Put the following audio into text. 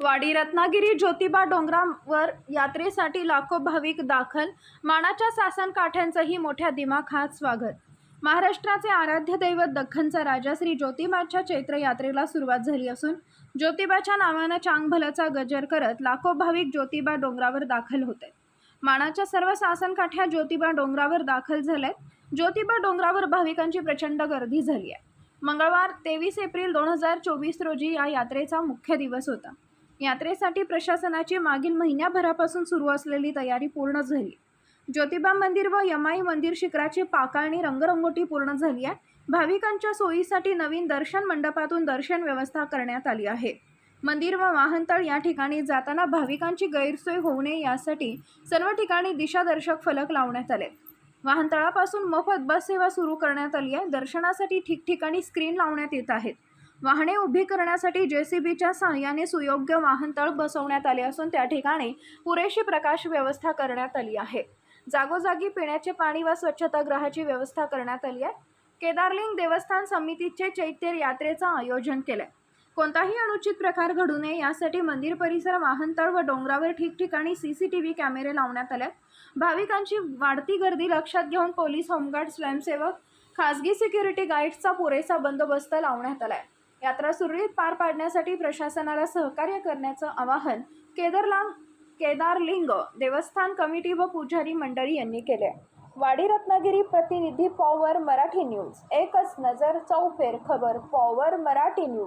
वाडी रत्नागिरी ज्योतिबा डोंगरावर यात्रेसाठी लाखो भाविक दाखल. मानाच्या सासनकाठ्यांचंही मोठ्या दिमाखात स्वागत. महाराष्ट्राचे आराध्य दैवत दख्खनचा राजा श्री ज्योतिबाच्या चैत्र यात्रेला सुरुवात झाली असून ज्योतिबाच्या नावानं चांगभलचा गजर करत लाखो भाविक ज्योतिबा डोंगरावर दाखल होते. मानाच्या सर्व सासनकाठ्या ज्योतिबा डोंगरावर दाखल झाल्यात. ज्योतिबा डोंगरावर भाविकांची प्रचंड गर्दी झाली आहे. मंगळवार तेवीस एप्रिल दोन हजार चोवीस रोजी या यात्रेचा मुख्य दिवस होता. यात्रेसाठी प्रशासनाची मागील महिन्याभरापासून सुरू असलेली तयारी पूर्ण झाली. ज्योतिबा मंदिर व यमाई मंदिर शिखराची पाकाळणी रंगरंगोटी पूर्ण झाली आहे. भाविकांच्या सोयीसाठी नवीन दर्शन मंडपातून दर्शन व्यवस्था करण्यात आली आहे. मंदिर व वाहनतळ या ठिकाणी जाताना भाविकांची गैरसोय होऊ नये यासाठी सर्व ठिकाणी दिशादर्शक फलक लावण्यात आले. वाहनतळापासून मोफत बस सेवा सुरू करण्यात आली आहे. दर्शनासाठी ठिकठिकाणी स्क्रीन लावण्यात येत आहेत. वाहने उभी करण्यासाठी जेसीबीच्या सहाय्याने सुयोग्य वाहनतळ बसवण्यात आले असून त्या ठिकाणी पुरेशी प्रकाश व्यवस्था करण्यात आली आहे. जागोजागी पिण्याचे पाणी व स्वच्छतागृहाची व्यवस्था करण्यात आली आहे. केदारलिंग देवस्थान समितीचे चैत्य यात्रेचं आयोजन केलंय. कोणताही अनुचित प्रकार घडू नये यासाठी मंदिर परिसर वाहनतळ व डोंगरावर ठिकठिकाणी सी सी टी व्ही कॅमेरे लावण्यात आले भाविकांची वाढती गर्दी लक्षात घेऊन पोलीस होमगार्ड स्वयंसेवक खासगी सिक्युरिटी गाईड्सचा पुरेसा बंदोबस्त लावण्यात आला आहे यात्रा सुरळीत पार पाडण्यासाठी प्रशासनाला सहकार्य करण्याचं आवाहन केदारलांग केदारलिंग देवस्थान कमिटी व पुजारी मंडळी यांनी केले वाडी रत्नागिरी प्रतिनिधी पॉवर मराठी न्यूज. एकच नजर चौफेर खबर पॉवर मराठी न्यूज.